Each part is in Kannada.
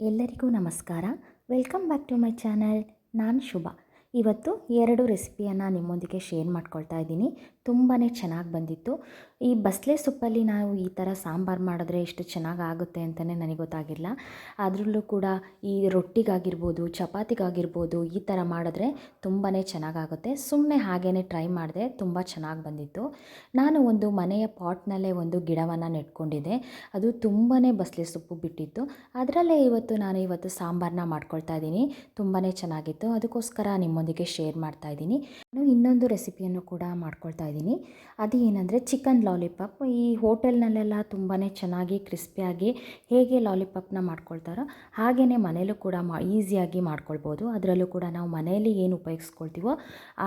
ಎಲ್ಲರಿಗೂ ನಮಸ್ಕಾರ. Welcome back to my channel. ನಾನು ಶುಭ. ಇವತ್ತು ಎರಡು ರೆಸಿಪಿಯನ್ನು ನಿಮ್ಮೊಂದಿಗೆ ಶೇರ್ ಮಾಡ್ಕೊಳ್ತಾ ಇದ್ದೀನಿ. ತುಂಬಾ ಚೆನ್ನಾಗಿ ಬಂದಿತ್ತು. ಈ ಬಸಳೆ ಸೊಪ್ಪಲ್ಲಿ ನಾವು ಈ ಥರ ಸಾಂಬಾರು ಮಾಡಿದ್ರೆ ಎಷ್ಟು ಚೆನ್ನಾಗಿ ಆಗುತ್ತೆ ಅಂತಲೇ ನನಗೆ ಗೊತ್ತಾಗಿಲ್ಲ. ಅದರಲ್ಲೂ ಕೂಡ ಈ ರೊಟ್ಟಿಗಾಗಿರ್ಬೋದು, ಚಪಾತಿಗಾಗಿರ್ಬೋದು ಈ ಥರ ಮಾಡಿದ್ರೆ ತುಂಬಾ ಚೆನ್ನಾಗಾಗುತ್ತೆ ಸುಮ್ಮನೆ ಹಾಗೇ ಟ್ರೈ ಮಾಡಿದೆ ತುಂಬ ಚೆನ್ನಾಗಿ ಬಂದಿತ್ತು. ನಾನು ಒಂದು ಮನೆಯ ಪಾಟ್ನಲ್ಲೇ ಒಂದು ಗಿಡವನ್ನು ನೆಟ್ಕೊಂಡಿದ್ದೆ. ಅದು ತುಂಬಾ ಬಸಳೆ ಸೊಪ್ಪು ಬಿಟ್ಟಿತ್ತು. ಅದರಲ್ಲೇ ಇವತ್ತು ನಾನು ಇವತ್ತು ಸಾಂಬಾರನ್ನ ಮಾಡ್ಕೊಳ್ತಾ ಇದ್ದೀನಿ. ತುಂಬಾ ಚೆನ್ನಾಗಿತ್ತು. ಅದಕ್ಕೋಸ್ಕರ ನಿಮ್ಮೊಂದಿಗೆ ಶೇರ್ ಮಾಡ್ತಾ ಇದ್ದೀನಿ. ನಾನು ಇನ್ನೊಂದು ರೆಸಿಪಿಯನ್ನು ಕೂಡ ಮಾಡ್ಕೊಳ್ತಾ ಅದು ಏನಂದರೆ ಚಿಕನ್ ಲಾಲಿಪಾಪ್. ಈ ಹೋಟೆಲ್ನಲ್ಲೆಲ್ಲ ತುಂಬಾ ಚೆನ್ನಾಗಿ, ಕ್ರಿಸ್ಪಿಯಾಗಿ ಹೇಗೆ ಲಾಲಿಪಾಪ್ನ ಮಾಡ್ಕೊಳ್ತಾರೋ ಹಾಗೆಯೇ ಮನೇಲೂ ಕೂಡ ಮಾ, ಈಸಿಯಾಗಿ ಮಾಡ್ಕೊಳ್ಬೋದು. ಅದರಲ್ಲೂ ಕೂಡ ನಾವು ಮನೆಯಲ್ಲಿ ಏನು ಉಪಯೋಗಿಸ್ಕೊಳ್ತೀವೋ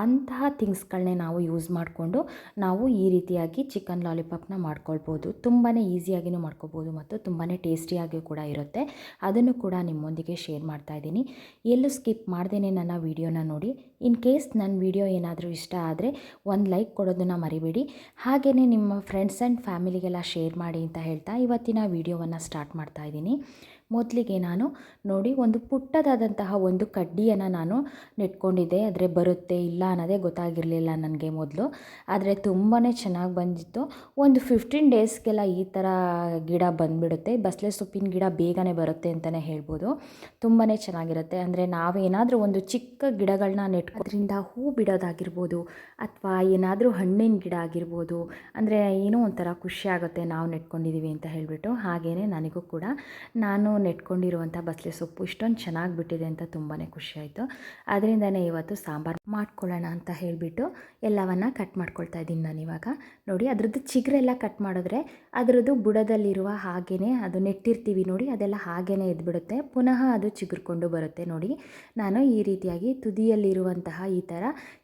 ಅಂತಹ ಥಿಂಗ್ಸ್ಗಳನ್ನೇ ನಾವು ಯೂಸ್ ಮಾಡಿಕೊಂಡು ನಾವು ಈ ರೀತಿಯಾಗಿ ಚಿಕನ್ ಲಾಲಿಪಾಪ್ನ ಮಾಡ್ಕೊಳ್ಬೋದು. ತುಂಬಾ ಈಸಿಯಾಗಿಯೂ ಮಾಡ್ಕೊಬೋದು ಮತ್ತು ತುಂಬಾ ಟೇಸ್ಟಿಯಾಗಿಯೂ ಕೂಡ ಇರುತ್ತೆ. ಅದನ್ನು ಕೂಡ ನಿಮ್ಮೊಂದಿಗೆ ಶೇರ್ ಮಾಡ್ತಾ ಇದ್ದೀನಿ ಎಲ್ಲೂ ಸ್ಕಿಪ್ ಮಾಡ್ದೇ ನನ್ನ ವೀಡಿಯೋನ ನೋಡಿ. ಇನ್ ಕೇಸ್ ನನ್ನ ವೀಡಿಯೋ ಏನಾದರೂ ಇಷ್ಟ ಆದರೆ ಒಂದು ಲೈಕ್ ಕೊಡೋದನ್ನು ಮರಿಬೇಡಿ. ಹಾಗೆಯೇ ನಿಮ್ಮ ಫ್ರೆಂಡ್ಸ್ ಆ್ಯಂಡ್ ಫ್ಯಾಮಿಲಿಗೆಲ್ಲ ಶೇರ್ ಮಾಡಿ ಅಂತ ಹೇಳ್ತಾ ಇವತ್ತಿನ ವೀಡಿಯೋವನ್ನು ಸ್ಟಾರ್ಟ್ ಮಾಡ್ತಾ ಇದ್ದೀನಿ. ಮೊದಲಿಗೆ ನಾನು ನೋಡಿ ಒಂದು ಪುಟ್ಟದಾದಂತಹ ಒಂದು ಕಡ್ಡಿಯನ್ನು ನಾನು ನೆಟ್ಕೊಂಡಿದ್ದೆ. ಆದರೆ ಬರುತ್ತೆ ಇಲ್ಲ ಅನ್ನೋದೇ ಗೊತ್ತಾಗಿರಲಿಲ್ಲ ನನಗೆ ಮೊದಲು. ಆದರೆ ತುಂಬಾ ಚೆನ್ನಾಗಿ ಬಂದಿತ್ತು. ಒಂದು ಫಿಫ್ಟೀನ್ ಡೇಸ್ಗೆಲ್ಲ ಈ ಥರ ಗಿಡ ಬಂದುಬಿಡುತ್ತೆ. ಬಸಳೆ ಸೊಪ್ಪಿನ ಗಿಡ ಬೇಗನೆ ಬರುತ್ತೆ ಅಂತಲೇ ಹೇಳ್ಬೋದು. ತುಂಬಾ ಚೆನ್ನಾಗಿರುತ್ತೆ. ಅಂದರೆ ನಾವೇನಾದರೂ ಒಂದು ಚಿಕ್ಕ ಗಿಡಗಳನ್ನ ನೆಟ್ಕೋದ್ರಿಂದ ಹೂ ಬಿಡೋದಾಗಿರ್ಬೋದು ಅಥವಾ ಏನಾದರೂ ಹಣ್ಣಿನ ಗಿಡ ಆಗಿರ್ಬೋದು. ಅಂದರೆ ಏನೋ ಒಂಥರ ಖುಷಿ ಆಗುತ್ತೆ ನಾವು ನೆಟ್ಕೊಂಡಿದ್ದೀವಿ ಅಂತ ಹೇಳಿಬಿಟ್ಟು. ಹಾಗೆಯೇ ನನಗೂ ಕೂಡ. ನಾನು ನೆಟ್ಕೊಂಡಿರುವಂಥ ಬಸಳೆ ಸೊಪ್ಪು ಇಷ್ಟೊಂದು ಚೆನ್ನಾಗಿ ಬಿಟ್ಟಿದೆ ಅಂತ ತುಂಬಾ ಖುಷಿಯಾಯಿತು ಅದರಿಂದನೇ ಇವತ್ತು ಸಾಂಬಾರು ಮಾಡ್ಕೊಳ್ಳೋಣ ಅಂತ ಹೇಳಿಬಿಟ್ಟು ಎಲ್ಲವನ್ನು ಕಟ್ ಮಾಡ್ಕೊಳ್ತಾ ಇದ್ದೀನಿ ನಾನು ಇವಾಗ. ನೋಡಿ, ಅದರದ್ದು ಚಿಗುರೆಲ್ಲ ಕಟ್ ಮಾಡಿದ್ರೆ ಅದರದ್ದು ಬುಡದಲ್ಲಿರುವ ಹಾಗೆಯೇ ಅದು ನೆಟ್ಟಿರ್ತೀವಿ ನೋಡಿ, ಅದೆಲ್ಲ ಹಾಗೆಯೇ ಎದ್ಬಿಡುತ್ತೆ. ಪುನಃ ಅದು ಚಿಗುರ್ಕೊಂಡು ಬರುತ್ತೆ ನೋಡಿ. ನಾನು ಈ ರೀತಿಯಾಗಿ ತುದಿಯಲ್ಲಿರುವಂತಹ ಈ ಥರ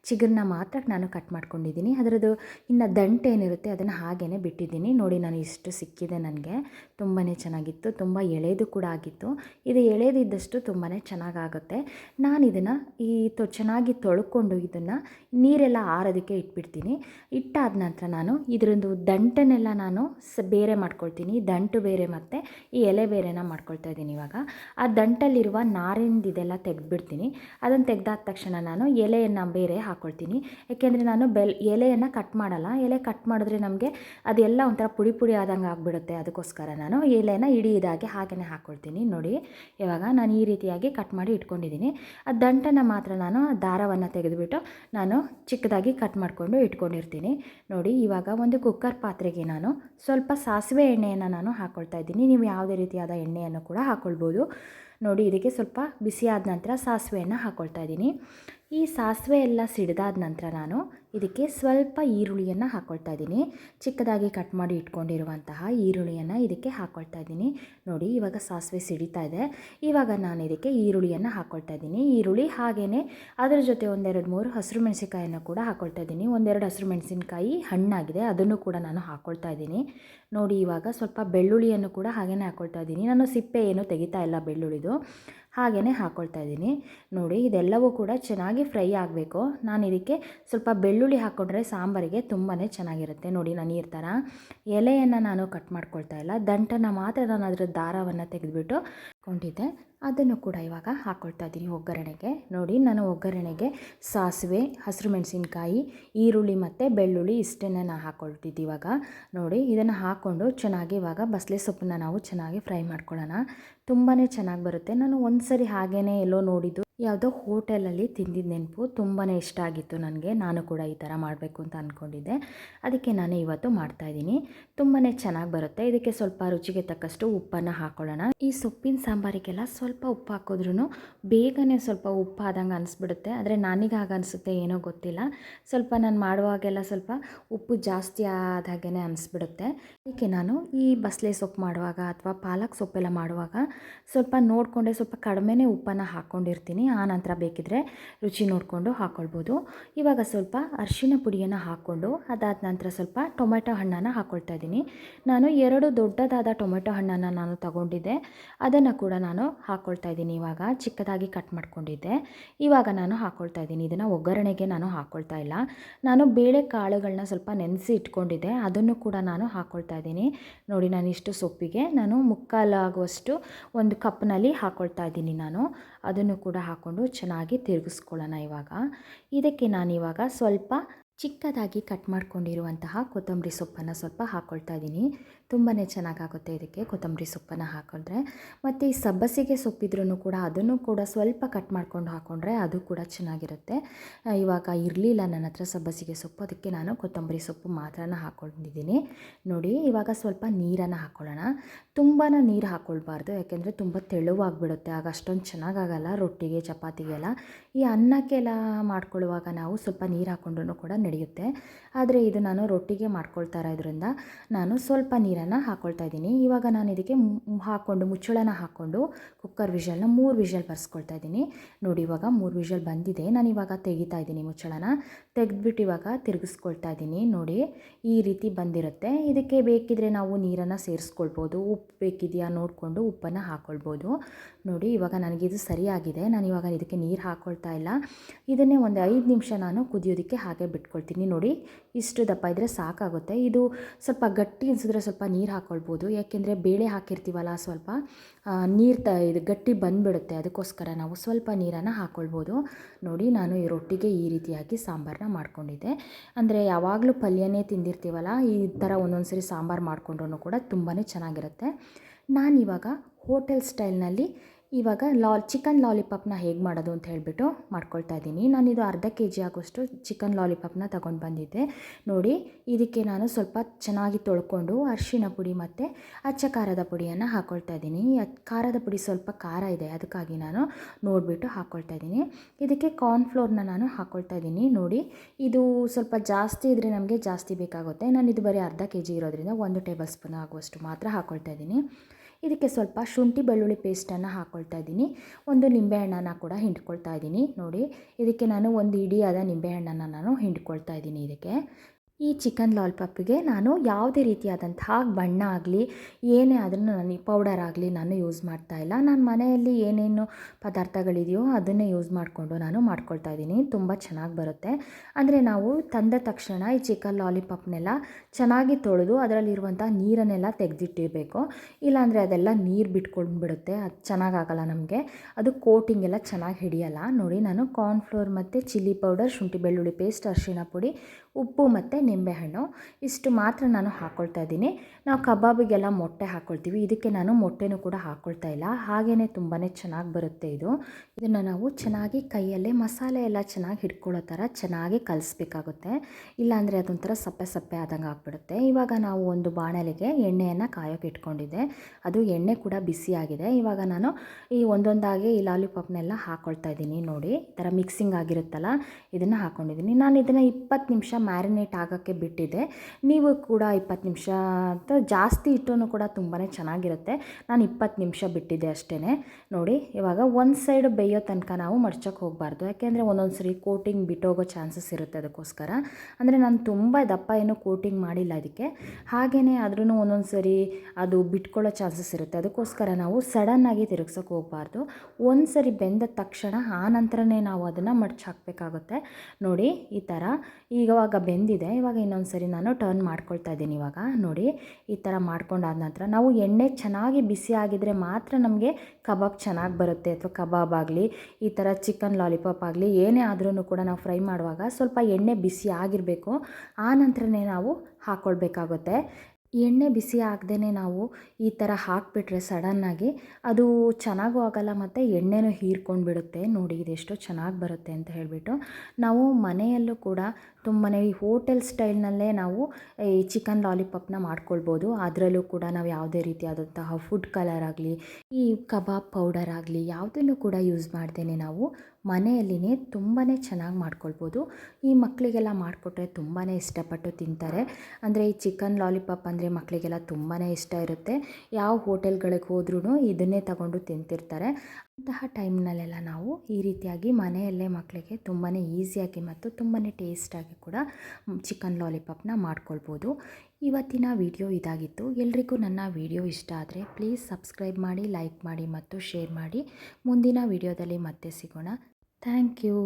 ಚಿಗುರನ್ನ ಮಾತ್ರ ನಾನು ಕಟ್ ಮಾಡ್ಕೊಂಡಿದ್ದೀನಿ. ಅದರದ್ದು ಇನ್ನು ದಂಟು ಏನಿರುತ್ತೆ ಅದನ್ನು ಹಾಗೇ ಬಿಟ್ಟಿದ್ದೀನಿ. ನೋಡಿ, ನಾನು ಇಷ್ಟು ಸಿಕ್ಕಿದೆ ನನಗೆ. ತುಂಬಾ ಚೆನ್ನಾಗಿತ್ತು. ತುಂಬ ಎಳೆದು ಕೂಡ ಆಗಿತ್ತು. ಇದು ಎಳೆದಿದ್ದಷ್ಟು ತುಂಬಾ ಚೆನ್ನಾಗಾಗುತ್ತೆ. ನಾನು ಇದನ್ನು ಈ ತೊ, ಚೆನ್ನಾಗಿ ತೊಳ್ಕೊಂಡು ಇದನ್ನು ನೀರೆಲ್ಲ ಆರೋದಕ್ಕೆ ಇಟ್ಬಿಡ್ತೀನಿ. ಇಟ್ಟಾದ ನಂತರ ನಾನು ಇದರೊಂದು ದಂಟನ್ನೆಲ್ಲ ನಾನು ಸ, ಬೇರೆ ಮಾಡ್ಕೊಳ್ತೀನಿ. ದಂಟು ಬೇರೆ ಮತ್ತು ಈ ಎಲೆ ಬೇರೆನ ಮಾಡ್ಕೊಳ್ತಾ ಇದ್ದೀನಿ ಇವಾಗ. ಆ ದಂಟಲ್ಲಿರುವ ನಾರಿಂದಿದೆಲ್ಲ ತೆಗೆದ್ಬಿಡ್ತೀನಿ. ಅದನ್ನು ತೆಗೆದಾದ ತಕ್ಷಣ ನಾನು ಎಲೆಯನ್ನು ಬೇರೆ ಹಾಕ್ಕೊಳ್ತೀನಿ ಯಾಕೆಂದರೆ ನಾನು ಬೆಲ್, ಎಲೆಯನ್ನು ಕಟ್ ಮಾಡಲ್ಲ. ಎಲೆ ಕಟ್ ಮಾಡಿದ್ರೆ ನಮಗೆ ಅದೆಲ್ಲ ಒಂಥರ ಪುಡಿ ಪುಡಿ ಆದಂಗೆ ಆಗಿಬಿಡುತ್ತೆ. ಅದಕ್ಕೋಸ್ಕರ ನಾನು ಎಲೆಯನ್ನು ಇಡೀ ಇದಾಗಿ ಹಾಗೆಯೇ ಹಾಕ್ಕೊಳ್ತೀನಿ ನೋಡಿ, ಇವಾಗ ನಾನು ಈ ರೀತಿಯಾಗಿ ಕಟ್ ಮಾಡಿ ಇಟ್ಕೊಂಡಿದ್ದೀನಿ. ಆ ದಂಟನ್ನು ಮಾತ್ರ ನಾನು ದಾರವನ್ನು ತೆಗೆದುಬಿಟ್ಟು ನಾನು ಚಿಕ್ಕದಾಗಿ ಕಟ್ ಮಾಡಿಕೊಂಡು ಇಟ್ಕೊಂಡಿರ್ತೀನಿ. ನೋಡಿ, ಇವಾಗ ಒಂದು ಕುಕ್ಕರ್ ಪಾತ್ರೆಗೆ ನಾನು ಸ್ವಲ್ಪ ಸಾಸಿವೆ ಎಣ್ಣೆಯನ್ನು ನಾನು ಹಾಕ್ಕೊಳ್ತಾ ಇದ್ದೀನಿ. ನೀವು ಯಾವುದೇ ರೀತಿಯಾದ ಎಣ್ಣೆಯನ್ನು ಕೂಡ ಹಾಕ್ಕೊಳ್ಬೋದು ನೋಡಿ, ಇದಕ್ಕೆ ಸ್ವಲ್ಪ ಬಿಸಿಯಾದ ನಂತರ ಸಾಸಿವೆಯನ್ನು ಹಾಕ್ಕೊಳ್ತಾ ಇದ್ದೀನಿ. ಈ ಸಾಸಿವೆ ಎಲ್ಲ ಸಿಡಿದಾದ ನಂತರ ನಾನು ಇದಕ್ಕೆ ಸ್ವಲ್ಪ ಈರುಳ್ಳಿಯನ್ನು ಹಾಕ್ಕೊಳ್ತಾ ಇದ್ದೀನಿ. ಚಿಕ್ಕದಾಗಿ ಕಟ್ ಮಾಡಿ ಇಟ್ಕೊಂಡಿರುವಂತಹ ಈರುಳ್ಳಿಯನ್ನು ಇದಕ್ಕೆ ಹಾಕ್ಕೊಳ್ತಾ ಇದ್ದೀನಿ. ನೋಡಿ, ಇವಾಗ ಸಾಸಿವೆ ಸಿಡಿತಾ ಇದೆ. ಇವಾಗ ನಾನು ಇದಕ್ಕೆ ಈರುಳ್ಳಿಯನ್ನು ಹಾಕ್ಕೊಳ್ತಾ ಇದ್ದೀನಿ. ಈರುಳ್ಳಿ ಹಾಗೆಯೇ ಅದರ ಜೊತೆ ಒಂದೆರಡು ಮೂರು ಹಸಿರು ಮೆಣಸಿನ್ಕಾಯನ್ನು ಕೂಡ ಹಾಕ್ಕೊಳ್ತಾ ಇದ್ದೀನಿ. ಒಂದೆರಡು ಹಸಿರು ಮೆಣಸಿನಕಾಯಿ ಹಣ್ಣಾಗಿದೆ. ಅದನ್ನು ಕೂಡ ನಾನು ಹಾಕ್ಕೊಳ್ತಾ ಇದ್ದೀನಿ. ನೋಡಿ, ಇವಾಗ ಸ್ವಲ್ಪ ಬೆಳ್ಳುಳ್ಳಿಯನ್ನು ಕೂಡ ಹಾಗೆಯೇ ಹಾಕ್ಕೊಳ್ತಾ ಇದ್ದೀನಿ. ನಾನು ಸಿಪ್ಪೆ ಏನು ತೆಗಿತಾ ಇಲ್ಲ ಬೆಳ್ಳುಳ್ಳಿದು. ಹಾಗೆಯೇ ಹಾಕ್ಕೊಳ್ತಾ ಇದ್ದೀನಿ. ನೋಡಿ, ಇದೆಲ್ಲವೂ ಕೂಡ ಚೆನ್ನಾಗಿ ಫ್ರೈ ಆಗಬೇಕು. ನಾನು ಇದಕ್ಕೆ ಸ್ವಲ್ಪ ಬೆಳ್ಳುಳ್ಳಿ ಹಾಕ್ಕೊಂಡ್ರೆ ಸಾಂಬಾರಿಗೆ ತುಂಬಾ ಚೆನ್ನಾಗಿರುತ್ತೆ. ನೋಡಿ, ನಾನು ಈ ಥರ ಎಲೆಯನ್ನು ನಾನು ಕಟ್ ಮಾಡ್ಕೊಳ್ತಾ ಇಲ್ಲ. ದಂಟನ್ನು ಮಾತ್ರ ನಾನು ಅದರ ದಾರವನ್ನು ತೆಗೆದುಬಿಟ್ಟು ಕೊಂಡಿದ್ದೆ ಅದನ್ನು ಕೂಡ ಇವಾಗ ಹಾಕ್ಕೊಳ್ತಾ ಇದ್ದೀನಿ ಒಗ್ಗರಣೆಗೆ. ನೋಡಿ, ನಾನು ಒಗ್ಗರಣೆಗೆ ಸಾಸಿವೆ, ಹಸಿರು ಮೆಣಸಿನ್ಕಾಯಿ, ಈರುಳ್ಳಿ ಮತ್ತು ಬೆಳ್ಳುಳ್ಳಿ ಇಷ್ಟನ್ನು ನಾನು ಹಾಕ್ಕೊಳ್ತಿದ್ದೆ ಇವಾಗ. ನೋಡಿ, ಇದನ್ನು ಹಾಕ್ಕೊಂಡು ಚೆನ್ನಾಗಿ ಇವಾಗ ಬಸಳೆ ಸೊಪ್ಪನ್ನ ನಾವು ಚೆನ್ನಾಗಿ ಫ್ರೈ ಮಾಡ್ಕೊಳ್ಳೋಣ. ತುಂಬಾ ಚೆನ್ನಾಗಿ ಬರುತ್ತೆ. ನಾನು ಒಂದು ಸರಿ ಹಾಗೇ ಎಲ್ಲೋ ನೋಡಿದ್ದು. ಯಾವುದೋ ಹೋಟೆಲಲ್ಲಿ ತಿಂದಿದ್ದ ನೆನಪು. ತುಂಬಾ ಇಷ್ಟ ಆಗಿತ್ತು ನನಗೆ. ನಾನು ಕೂಡ ಈ ಥರ ಮಾಡಬೇಕು ಅಂತ ಅಂದ್ಕೊಂಡಿದ್ದೆ ಅದಕ್ಕೆ ನಾನು ಇವತ್ತು ಮಾಡ್ತಾಯಿದ್ದೀನಿ ತುಂಬಾ ಚೆನ್ನಾಗಿ ಬರುತ್ತೆ. ಇದಕ್ಕೆ ಸ್ವಲ್ಪ ರುಚಿಗೆ ತಕ್ಕಷ್ಟು ಉಪ್ಪನ್ನು ಹಾಕ್ಕೊಳ್ಳೋಣ ಈ ಸೊಪ್ಪಿನ ಸಾಂಬಾರಿಗೆಲ್ಲ ಸ್ವಲ್ಪ ಉಪ್ಪು ಹಾಕಿದ್ರೂ ಬೇಗನೆ ಸ್ವಲ್ಪ ಉಪ್ಪು ಆದಂಗೆ ಅನಿಸ್ಬಿಡುತ್ತೆ. ಆದರೆ ನನಗೆ ಹಾಗೆ ಅನಿಸುತ್ತೆ, ಏನೋ ಗೊತ್ತಿಲ್ಲ. ಸ್ವಲ್ಪ ನಾನು ಮಾಡುವಾಗೆಲ್ಲ ಸ್ವಲ್ಪ ಉಪ್ಪು ಜಾಸ್ತಿ ಆದಾಗೇ ಅನಿಸ್ಬಿಡುತ್ತೆ. ಅದಕ್ಕೆ ನಾನು ಈ ಬಸಳೆ ಸೊಪ್ಪು ಮಾಡುವಾಗ ಅಥವಾ ಪಾಲಕ್ ಸೊಪ್ಪೆಲ್ಲ ಮಾಡುವಾಗ ಸ್ವಲ್ಪ ನೋಡಿಕೊಂಡೆ, ಸ್ವಲ್ಪ ಕಡಿಮೆನೇ ಉಪ್ಪನ್ನು ಹಾಕ್ಕೊಂಡಿರ್ತೀನಿ. ಆ ನಂತರ ಬೇಕಿದ್ರೆ ರುಚಿ ನೋಡಿಕೊಂಡು ಹಾಕ್ಕೊಳ್ಬೋದು ಇವಾಗ ಸ್ವಲ್ಪ ಅರಿಶಿನ ಪುಡಿಯನ್ನು ಹಾಕ್ಕೊಂಡು ಅದಾದ ನಂತರ ಸ್ವಲ್ಪ ಟೊಮೆಟೊ ಹಣ್ಣನ್ನು ಹಾಕ್ಕೊಳ್ತಾ ಇದ್ದೀನಿ. ನಾನು ಎರಡು ದೊಡ್ಡದಾದ ಟೊಮೆಟೊ ಹಣ್ಣನ್ನು ನಾನು ತಗೊಂಡಿದ್ದೆ. ಅದನ್ನು ನಾನು ಹಾಕ್ಕೊಳ್ತಾ ಇದ್ದೀನಿ. ಇವಾಗ ಚಿಕ್ಕದಾಗಿ ಕಟ್ ಮಾಡ್ಕೊಂಡಿದ್ದೆ. ಇವಾಗ ನಾನು ಹಾಕ್ಕೊಳ್ತಾ ಇದ್ದೀನಿ. ಇದನ್ನು ಒಗ್ಗರಣೆಗೆ ನಾನು ಹಾಕ್ಕೊಳ್ತಾ ಇಲ್ಲ. ನಾನು ಬೇಳೆ ಕಾಳುಗಳನ್ನ ಸ್ವಲ್ಪ ನೆನೆಸಿ ಇಟ್ಕೊಂಡಿದ್ದೆ. ಅದನ್ನು ಕೂಡ ನಾನು ಹಾಕ್ಕೊಳ್ತಾ ಇದ್ದೀನಿ. ನೋಡಿ, ನಾನು ಇಷ್ಟು ಸೊಪ್ಪಿಗೆ ನಾನು ಮುಕ್ಕಾಲಾಗುವಷ್ಟು ಒಂದು ಕಪ್ನಲ್ಲಿ ಹಾಕ್ಕೊಳ್ತಾ ಇದ್ದೀನಿ ನಾನು. ಅದನ್ನು ಕೂಡ ಹಾಕ್ಕೊಂಡು ಚೆನ್ನಾಗಿ ತಿರುಗಿಸ್ಕೊಳ್ಳೋಣ ಇವಾಗ. ಇದಕ್ಕೆ ನಾನು ಇವಾಗ ಸ್ವಲ್ಪ ಚಿಕ್ಕದಾಗಿ ಕಟ್ ಮಾಡ್ಕೊಂಡಿರುವಂತಹ ಕೊತ್ತಂಬರಿ ಸೊಪ್ಪನ್ನು ಸ್ವಲ್ಪ ಹಾಕ್ಕೊಳ್ತಾ ಇದ್ದೀನಿ. ತುಂಬಾ ಚೆನ್ನಾಗಾಗುತ್ತೆ ಇದಕ್ಕೆ. ಕೊತ್ತಂಬರಿ ಸೊಪ್ಪನ್ನು ಹಾಕೊಂಡ್ರೆ. ಮತ್ತು ಈ ಸಬ್ಬಸಿಗೆ ಸೊಪ್ಪಿದ್ರೂ ಕೂಡ ಅದನ್ನು ಕೂಡ ಸ್ವಲ್ಪ ಕಟ್ ಮಾಡ್ಕೊಂಡು ಹಾಕ್ಕೊಂಡ್ರೆ ಅದು ಕೂಡ ಚೆನ್ನಾಗಿರುತ್ತೆ. ಇವಾಗ ಇರಲಿಲ್ಲ ನನ್ನ ಹತ್ರ ಸಬ್ಬಸಿಗೆ ಸೊಪ್ಪು, ಅದಕ್ಕೆ ನಾನು ಕೊತ್ತಂಬರಿ ಸೊಪ್ಪು ಮಾತ್ರನ ಹಾಕ್ಕೊಂಡಿದ್ದೀನಿ ನೋಡಿ, ಇವಾಗ ಸ್ವಲ್ಪ ನೀರನ್ನು ಹಾಕ್ಕೊಳ್ಳೋಣ ತುಂಬಾ ನೀರು ಹಾಕ್ಕೊಳ್ಬಾರ್ದು ಯಾಕೆಂದರೆ ತುಂಬ ತೆಳುವಾಗಿಬಿಡುತ್ತೆ. ಆಗ ಅಷ್ಟೊಂದು ಚೆನ್ನಾಗಾಗಲ್ಲ, ರೊಟ್ಟಿಗೆ ಚಪಾತಿಗೆಲ್ಲ ಈ ಅನ್ನಕ್ಕೆಲ್ಲ ಮಾಡ್ಕೊಳ್ಳುವಾಗ ನಾವು ಸ್ವಲ್ಪ ನೀರು ಹಾಕ್ಕೊಂಡ್ರೂ ಕೂಡ ನಡೆಯುತ್ತೆ. ಆದರೆ ಇದು ನಾನು ರೊಟ್ಟಿಗೆ ಮಾಡ್ಕೊಳ್ತಾ ಇರೋದ್ರಿಂದ ನಾನು ಸ್ವಲ್ಪ ನೀರನ್ನು ಹಾಕ್ಕೊಳ್ತಾ ಇದ್ದೀನಿ. ಇವಾಗ ನಾನು ಇದಕ್ಕೆ ಹಾಕ್ಕೊಂಡು ಮುಚ್ಚಳನ ಹಾಕ್ಕೊಂಡು ಕುಕ್ಕರ್ ವಿಷಲ್ನ ಮೂರು ವಿಷಲ್ ಬರ್ಸ್ಕೊಳ್ತಾ ಇದ್ದೀನಿ. ನೋಡಿ ಇವಾಗ ಮೂರು ವಿಷಲ್ ಬಂದಿದೆ. ನಾನು ಇವಾಗ ತೆಗಿತಾ ಇದ್ದೀನಿ ಮುಚ್ಚಳನ. ತೆಗೆದ್ಬಿಟ್ಟು ಇವಾಗ ತಿರುಗಿಸ್ಕೊಳ್ತಾ ಇದ್ದೀನಿ. ನೋಡಿ ಈ ರೀತಿ ಬಂದಿರುತ್ತೆ. ಇದಕ್ಕೆ ಬೇಕಿದ್ರೆ ನಾವು ನೀರನ್ನು ಸೇರಿಸ್ಕೊಳ್ಬೋದು. ಉಪ್ಪು ಬೇಕಿದೆಯಾ ನೋಡಿಕೊಂಡು ಉಪ್ಪನ್ನು ಹಾಕ್ಕೊಳ್ಬೋದು ನೋಡಿ ಇವಾಗ ನನಗಿದು ಸರಿಯಾಗಿದೆ. ನಾನು ಇವಾಗ ಇದಕ್ಕೆ ನೀರು ಹಾಕ್ಕೊಳ್ತಾ ಇಲ್ಲ. ಇದನ್ನೇ ಒಂದು ಐದು ನಿಮಿಷ ನಾನು ಕುದಿಯೋದಕ್ಕೆ ಹಾಗೆ ಬಿಟ್ಕೊಳ್ತೀನಿ. ನೋಡಿ ಇಷ್ಟು ದಪ್ಪ ಇದ್ದರೆ ಸಾಕಾಗುತ್ತೆ. ಇದು ಸ್ವಲ್ಪ ಗಟ್ಟಿ ಅನಿಸಿದ್ರೆ ಸ್ವಲ್ಪ ನೀರು ಹಾಕ್ಕೊಳ್ಬೋದು ಯಾಕೆಂದರೆ ಬೇಳೆ ಹಾಕಿರ್ತೀವಲ್ಲ ಸ್ವಲ್ಪ ನೀರು ತ, ಇದು ಗಟ್ಟಿ ಬಂದುಬಿಡುತ್ತೆ. ಅದಕ್ಕೋಸ್ಕರ ನಾವು ಸ್ವಲ್ಪ ನೀರನ್ನು ಹಾಕ್ಕೊಳ್ಬೋದು ನೋಡಿ, ನಾನು ಈ ರೊಟ್ಟಿಗೆ ಈ ರೀತಿಯಾಗಿ ಸಾಂಬಾರನ್ನ ಮಾಡ್ಕೊಂಡಿದ್ದೆ. ಅಂದರೆ ಯಾವಾಗಲೂ ಪಲ್ಯನೇ ತಿಂದಿರ್ತೀವಲ್ಲ, ಈ ಥರ ಒಂದೊಂದು ಸರಿ ಸಾಂಬಾರು ಮಾಡಿಕೊಂಡ್ರೂ ಕೂಡ ತುಂಬಾ ಚೆನ್ನಾಗಿರುತ್ತೆ. ನಾನಿವಾಗ ಹೋಟೆಲ್ ಸ್ಟೈಲ್ನಲ್ಲಿ ಇವಾಗ ಲಾಲ್, ಚಿಕನ್ ಲಾಲಿಪಾಪ್ನ ಹೇಗೆ ಮಾಡೋದು ಅಂತ ಹೇಳಿಬಿಟ್ಟು ಮಾಡ್ಕೊಳ್ತಾ ಇದ್ದೀನಿ. ನಾನಿದು ಅರ್ಧ ಕೆ ಜಿ ಆಗೋಷ್ಟು ಚಿಕನ್ ಲಾಲಿಪಾಪ್ನ ತಗೊಂಡು ಬಂದಿದ್ದೆ. ನೋಡಿ, ಇದಕ್ಕೆ ನಾನು ಸ್ವಲ್ಪ ಚೆನ್ನಾಗಿ ತೊಳ್ಕೊಂಡು ಅರಿಶಿಣ ಪುಡಿ ಮತ್ತು ಅಚ್ಚ ಖಾರದ ಪುಡಿಯನ್ನು ಹಾಕ್ಕೊಳ್ತಾ ಇದ್ದೀನಿ. ಖಾರದ ಪುಡಿ ಸ್ವಲ್ಪ ಖಾರ ಇದೆ, ಅದಕ್ಕಾಗಿ ನಾನು ನೋಡಿಬಿಟ್ಟು ಹಾಕ್ಕೊಳ್ತಾ ಇದ್ದೀನಿ. ಇದಕ್ಕೆ ಕಾರ್ನ್ ಫ್ಲೋರ್ನ ನಾನು ಹಾಕ್ಕೊಳ್ತಾ ಇದ್ದೀನಿ. ನೋಡಿ, ಇದು ಸ್ವಲ್ಪ ಜಾಸ್ತಿ ಇದ್ದರೆ ನಮಗೆ ಜಾಸ್ತಿ ಬೇಕಾಗುತ್ತೆ. ನಾನು ಇದು ಬರೀ ಅರ್ಧ ಕೆ ಜಿ ಇರೋದ್ರಿಂದ ಒಂದು ಟೇಬಲ್ ಸ್ಪೂನ್ ಆಗುವಷ್ಟು ಮಾತ್ರ ಹಾಕ್ಕೊಳ್ತಾ ಇದ್ದೀನಿ. ಇದಕ್ಕೆ ಸ್ವಲ್ಪ ಶುಂಠಿ ಬೆಳ್ಳುಳ್ಳಿ ಪೇಸ್ಟನ್ನು ಹಾಕ್ಕೊಳ್ತಾ ಇದ್ದೀನಿ. ಒಂದು ನಿಂಬೆಹಣ್ಣನ್ನು ಕೂಡ ಹಿಂಡ್ಕೊಳ್ತಾ ಇದ್ದೀನಿ. ನೋಡಿ, ಇದಕ್ಕೆ ನಾನು ಒಂದು ಇಡಿಯಾದ ನಿಂಬೆಹಣ್ಣನ್ನು ನಾನು ಹಿಂಡ್ಕೊಳ್ತಾ ಇದ್ದೀನಿ ಇದಕ್ಕೆ. ಈ ಚಿಕನ್ ಲಾಲ್ಪಾಪಿಗೆ ನಾನು ಯಾವುದೇ ರೀತಿಯಾದಂತಹ ಬಣ್ಣ ಆಗಲಿ, ಏನೇ ಅದನ್ನು ನಾನು ಪೌಡರ್ ಆಗಲಿ ನಾನು ಯೂಸ್ ಮಾಡ್ತಾ ಇಲ್ಲ. ನಾನು ಮನೆಯಲ್ಲಿ ಏನೇನು ಪದಾರ್ಥಗಳಿದೆಯೋ ಅದನ್ನೇ ಯೂಸ್ ಮಾಡಿಕೊಂಡು ನಾನು ಮಾಡ್ಕೊಳ್ತಾ ಇದ್ದೀನಿ. ತುಂಬ ಚೆನ್ನಾಗಿ ಬರುತ್ತೆ. ಅಂದರೆ ನಾವು ತಂದ ತಕ್ಷಣ ಈ ಚಿಕನ್ ಲಾಲಿಪಾಪ್ನೆಲ್ಲ ಚೆನ್ನಾಗಿ ತೊಳೆದು ಅದರಲ್ಲಿರುವಂಥ ನೀರನ್ನೆಲ್ಲ ತೆಗೆದಿಟ್ಟಿರಬೇಕು. ಇಲ್ಲಾಂದರೆ ಅದೆಲ್ಲ ನೀರು ಬಿಟ್ಕೊಂಡು ಬಿಡುತ್ತೆ ಅದು ಚೆನ್ನಾಗಾಗಲ್ಲ ನಮಗೆ. ಅದು ಕೋಟಿಂಗ್ ಎಲ್ಲ ಚೆನ್ನಾಗಿ ಹಿಡಿಯಲ್ಲ. ನೋಡಿ, ನಾನು ಕಾರ್ನ್ಫ್ಲೋರ್ ಮತ್ತು ಚಿಲ್ಲಿ ಪೌಡರ್, ಶುಂಠಿ ಬೆಳ್ಳುಳ್ಳಿ ಪೇಸ್ಟ್, ಅರಿಶಿಣ ಪುಡಿ, ಉಪ್ಪು ಮತ್ತು ನಿಂಬೆಹಣ್ಣು ಇಷ್ಟು ಮಾತ್ರ ನಾನು ಹಾಕ್ಕೊಳ್ತಾ ಇದ್ದೀನಿ. ನಾವು ಕಬಾಬಿಗೆಲ್ಲ ಮೊಟ್ಟೆ ಹಾಕ್ಕೊಳ್ತೀವಿ ಇದಕ್ಕೆ ನಾನು ಮೊಟ್ಟೆನೂ ಕೂಡ ಹಾಕ್ಕೊಳ್ತಾ ಇಲ್ಲ. ಹಾಗೆಯೇ ತುಂಬಾ ಚೆನ್ನಾಗಿ ಬರುತ್ತೆ ಇದು. ಇದನ್ನು ನಾವು ಚೆನ್ನಾಗಿ ಕೈಯಲ್ಲೇ ಮಸಾಲೆ ಎಲ್ಲ ಚೆನ್ನಾಗಿ ಹಿಡ್ಕೊಳ್ಳೋ ಥರ ಚೆನ್ನಾಗಿ ಕಲಿಸ್ಬೇಕಾಗುತ್ತೆ. ಇಲ್ಲಾಂದರೆ ಅದೊಂಥರ ಸಪ್ಪೆ ಸಪ್ಪೆ ಆದಂಗೆ ಆಗ್ಬಿಡುತ್ತೆ. ಇವಾಗ ನಾವು ಒಂದು ಬಾಣಲೆಗೆ ಎಣ್ಣೆಯನ್ನು ಕಾಯೋಕೆ ಇಟ್ಕೊಂಡಿದ್ದೆ. ಅದು ಎಣ್ಣೆ ಕೂಡ ಬಿಸಿಯಾಗಿದೆ ಇವಾಗ ನಾನು ಈ ಒಂದೊಂದಾಗಿ ಈ ಲಾಲಿಪಾಪ್ನೆಲ್ಲ ಹಾಕ್ಕೊಳ್ತಾ ಇದ್ದೀನಿ ನೋಡಿ. ಈ ಥರ ಮಿಕ್ಸಿಂಗ್ ಆಗಿರುತ್ತಲ್ಲ, ಇದನ್ನು ಹಾಕ್ಕೊಂಡಿದ್ದೀನಿ ನಾನು ಇದನ್ನು ಇಪ್ಪತ್ತು ನಿಮಿಷ ಮ್ಯಾರಿನೇಟ್ ಆಗೋಕ್ಕೆ ಬಿಟ್ಟಿದ್ದೆ ನೀವು ಕೂಡ ಇಪ್ಪತ್ತು ನಿಮಿಷ ಅಂತ ಜಾಸ್ತಿ ಇಟ್ಟರೂ ಕೂಡ ತುಂಬಾ ಚೆನ್ನಾಗಿರುತ್ತೆ. ನಾನು ಇಪ್ಪತ್ತು ನಿಮಿಷ ಬಿಟ್ಟಿದ್ದೆ ಅಷ್ಟೇ ನೋಡಿ, ಇವಾಗ ಒಂದು ಸೈಡ್ ಬೇಯೋ ತನಕ ನಾವು ಮಡ್ಚಕ್ಕೆ ಹೋಗಬಾರ್ದು. ಯಾಕೆಂದರೆ ಒಂದೊಂದು ಸರಿ ಕೋಟಿಂಗ್ ಬಿಟ್ಟೋಗೋ ಚಾನ್ಸಸ್ ಇರುತ್ತೆ ಅದಕ್ಕೋಸ್ಕರ. ಅಂದರೆ ನಾನು ತುಂಬ ದಪ್ಪ ಏನೂ ಕೋಟಿಂಗ್ ಮಾಡಿಲ್ಲ ಅದಕ್ಕೆ ಹಾಗೆಯೇ ಆದ್ರೂ ಒಂದೊಂದು ಸರಿ ಅದು ಬಿಟ್ಕೊಳ್ಳೋ ಚಾನ್ಸಸ್ ಇರುತ್ತೆ. ಅದಕ್ಕೋಸ್ಕರ ನಾವು ಸಡನ್ನಾಗಿ ತಿರುಗ್ಸೋಕೆ ಹೋಗಬಾರ್ದು. ಒಂದು ಸರಿ ಬೆಂದ ತಕ್ಷಣ ಆ ನಂತರನೇ ನಾವು ಅದನ್ನು ಮಡ್ಚಿ ಹಾಕಬೇಕಾಗುತ್ತೆ. ನೋಡಿ, ಈ ಥರ. ಈಗವಾಗ ಬೆಂದಿದೆ. ಇವಾಗ ಇನ್ನೊಂದು ಸರಿ ನಾನು ಟರ್ನ್ ಮಾಡ್ಕೊಳ್ತಾ ಇದ್ದೀನಿ ಇವಾಗ. ನೋಡಿ, ಈ ಥರ ಮಾಡ್ಕೊಂಡಾದ ನಂತರ ನಾವು ಎಣ್ಣೆ ಚೆನ್ನಾಗಿ ಬಿಸಿ ಆಗಿದ್ರೆ ಮಾತ್ರ ನಮಗೆ ಕಬಾಬ್ ಚೆನ್ನಾಗಿ ಬರುತ್ತೆ ಅಥವಾ ಕಬಾಬ್ ಆಗಲಿ, ಈ ಥರ ಚಿಕನ್ ಲಾಲಿಪಾಪ್ ಆಗಲಿ, ಏನೇ ಆದ್ರೂ ಕೂಡ ನಾವು ಫ್ರೈ ಮಾಡುವಾಗ ಸ್ವಲ್ಪ ಎಣ್ಣೆ ಬಿಸಿ ಆಗಿರಬೇಕು. ಆ ನಂತರನೇ ನಾವು ಹಾಕ್ಕೊಳ್ಬೇಕಾಗುತ್ತೆ ಎಣ್ಣೆ ಬಿಸಿ ಆಗದೇ ನಾವು ಈ ಥರ ಹಾಕಿಬಿಟ್ರೆ ಸಡನ್ನಾಗಿ ಅದು ಚೆನ್ನಾಗೂ ಆಗಲ್ಲ ಮತ್ತು ಎಣ್ಣೆನೂ ಹೀರ್ಕೊಂಡು ಬಿಡುತ್ತೆ ನೋಡಿ, ಇದೆಷ್ಟು ಚೆನ್ನಾಗಿ ಬರುತ್ತೆ ಅಂತ ಹೇಳಿಬಿಟ್ಟು ನಾವು ಮನೆಯಲ್ಲೂ ಕೂಡ ತುಂಬಾ ಈ ಹೋಟೆಲ್ ಸ್ಟೈಲ್ನಲ್ಲೇ ನಾವು ಈ ಚಿಕನ್ ಲಾಲಿಪಾಪ್ನ ಮಾಡ್ಕೊಳ್ಬೋದು. ಅದರಲ್ಲೂ ಕೂಡ ನಾವು ಯಾವುದೇ ರೀತಿಯಾದಂತಹ ಫುಡ್ ಕಲರ್ ಆಗಲಿ, ಈ ಕಬಾಬ್ ಪೌಡರ್ ಆಗಲಿ ಯಾವುದನ್ನು ಕೂಡ ಯೂಸ್ ಮಾಡ್ದೇನೆ ನಾವು ಮನೆಯಲ್ಲಿನೇ ತುಂಬಾ ಚೆನ್ನಾಗಿ ಮಾಡ್ಕೊಳ್ಬೋದು. ಈ ಮಕ್ಕಳಿಗೆಲ್ಲ ಮಾಡಿಕೊಟ್ರೆ ತುಂಬಾ ಇಷ್ಟಪಟ್ಟು ತಿಂತಾರೆ. ಅಂದರೆ ಈ ಚಿಕನ್ ಲಾಲಿಪಾಪ್ ಅಂದರೆ ಮಕ್ಕಳಿಗೆಲ್ಲ ತುಂಬಾ ಇಷ್ಟ ಇರುತ್ತೆ. ಯಾವ ಹೋಟೆಲ್ಗಳಿಗೆ ಹೋದ್ರೂ ಇದನ್ನೇ ತಗೊಂಡು ತಿಂತಿರ್ತಾರೆ. ಇಂತಹ ಟೈಮ್ನಲ್ಲೆಲ್ಲ ನಾವು ಈ ರೀತಿಯಾಗಿ ಮನೆಯಲ್ಲೇ ಮಕ್ಕಳಿಗೆ ತುಂಬಾ ಈಸಿಯಾಗಿ ಮತ್ತು ತುಂಬಾ ಟೇಸ್ಟಾಗಿ ಕೂಡ ಚಿಕನ್ ಲಾಲಿಪಾಪ್ನ ಮಾಡ್ಕೊಳ್ಬೋದು. ಇವತ್ತಿನ ವಿಡಿಯೋ ಇದಾಗಿತ್ತು. ಎಲ್ರಿಗೂ ನನ್ನ ವಿಡಿಯೋ ಇಷ್ಟ ಆದರೆ ಪ್ಲೀಸ್ ಸಬ್ಸ್ಕ್ರೈಬ್ ಮಾಡಿ, ಲೈಕ್ ಮಾಡಿ ಮತ್ತು ಶೇರ್ ಮಾಡಿ. ಮುಂದಿನ ವಿಡಿಯೋದಲ್ಲಿ ಮತ್ತೆ ಸಿಗೋಣ. Thank you.